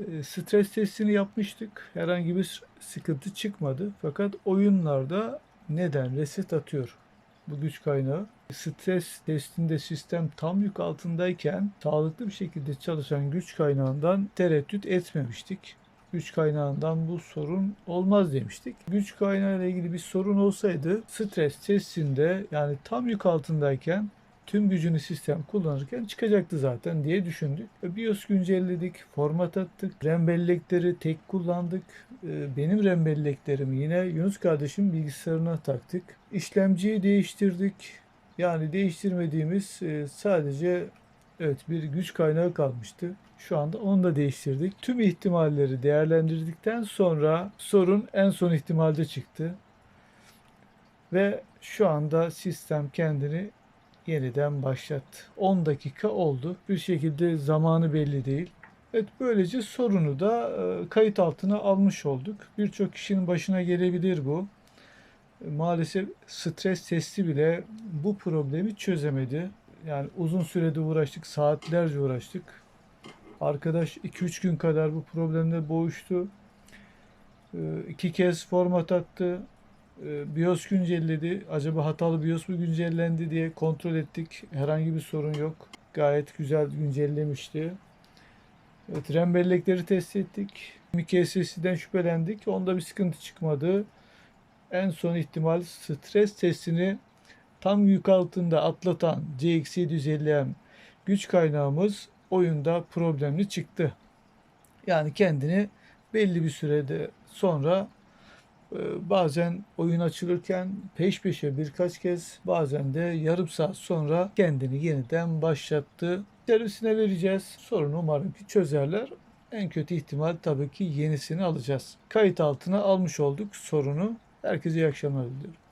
E, Stres testini yapmıştık. Herhangi bir sıkıntı çıkmadı. Fakat oyunlarda neden reset atıyor bu güç kaynağı? Stres testinde sistem tam yük altındayken sağlıklı bir şekilde çalışan güç kaynağından tereddüt etmemiştik. Güç kaynağından bu sorun olmaz demiştik. Güç kaynağı ile ilgili bir sorun olsaydı stres testinde yani tam yük altındayken tüm gücünü sistem kullanırken çıkacaktı zaten diye düşündük. E, BIOS güncelledik, format attık, RAM bellekleri tek kullandık. E, Benim RAM belleklerimi yine Yunus kardeşim bilgisayarına taktık. İşlemciyi değiştirdik. Yani değiştirmediğimiz e, sadece evet bir güç kaynağı kalmıştı. Şu anda onu da değiştirdik. Tüm ihtimalleri değerlendirdikten sonra sorun en son ihtimalde çıktı. Ve şu anda sistem kendini yeniden başlattı. 10 dakika oldu. Bir şekilde zamanı belli değil. Evet böylece sorunu da e, kayıt altına almış olduk. Birçok kişinin başına gelebilir bu. E, Maalesef stres testi bile bu problemi çözemedi. Yani uzun sürede uğraştık, saatlerce uğraştık. Arkadaş 2-3 gün kadar bu problemle boğuştu. E, iki kez format attı. E, BIOS güncelledi. Acaba hatalı BIOS mu güncellendi diye kontrol ettik. Herhangi bir sorun yok. Gayet güzel güncellemişti. Evet, RAM bellekleri test ettik. M.2 SSD'den şüphelendik. Onda bir sıkıntı çıkmadı. En son ihtimal stres testini tam yük altında atlatan CX750M güç kaynağımız oyunda problemli çıktı. Yani kendini belli bir sürede sonra e, bazen oyun açılırken peş peşe birkaç kez bazen de yarım saat sonra kendini yeniden başlattı. Servisine vereceğiz. Sorunu umarım ki çözerler. En kötü ihtimal tabii ki yenisini alacağız. Kayıt altına almış olduk sorunu. Herkese iyi akşamlar diliyorum.